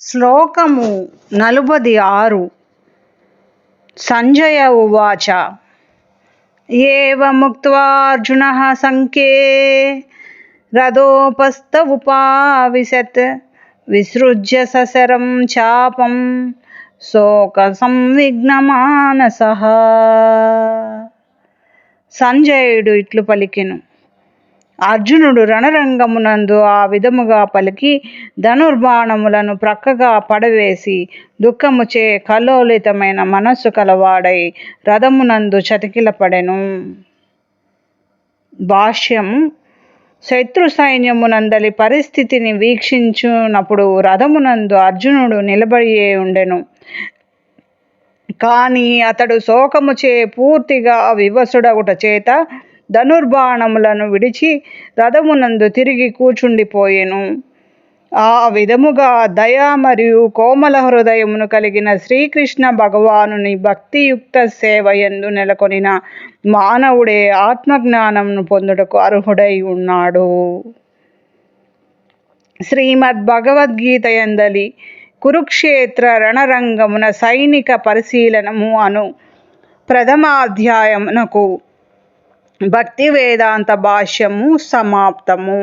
శ్లోకము నలుబది ఆరు. సంజయ ఉవాచ. ఏముక్త్వార్జున సంఖ్యే. రథోపస్థ ఉపావిశత్ విసృజ్య ససరం చాపం. శోక సంవిఘ్నమానస సంజయుడు ఇట్లు పలికెను. అర్జునుడు రణరంగమునందు ఆ విధముగా పలికి ధనుర్బాణములను ప్రక్కగా పడవేసి దుఃఖముచే కలోలితమైన మనస్సు కలవాడై రథమునందు చతికిలపడెను. భాష్యం శత్రు సైన్యమునందలి పరిస్థితిని వీక్షించునప్పుడు రథమునందు అర్జునుడు నిలబడియే ఉండెను. కానీ అతడు శోకముచే పూర్తిగా వివసుడగుట చేత ధనుర్బాణములను విడిచి రథమునందు తిరిగి కూర్చుండిపోయెను ఆ విధముగా దయ మరియు కోమల హృదయమును కలిగిన శ్రీకృష్ణ భగవానుని భక్తియుక్త సేవయందు నెలకొనిన మానవుడే ఆత్మజ్ఞానమును పొందుటకు అర్హుడై ఉన్నాడు. శ్రీమద్ భగవద్గీత ఎందలి కురుక్షేత్ర రణరంగమున సైనిక పరిశీలనము అను ప్రథమాధ్యాయమునకు భక్తి వేదాంత భాష్యము సమాప్తము.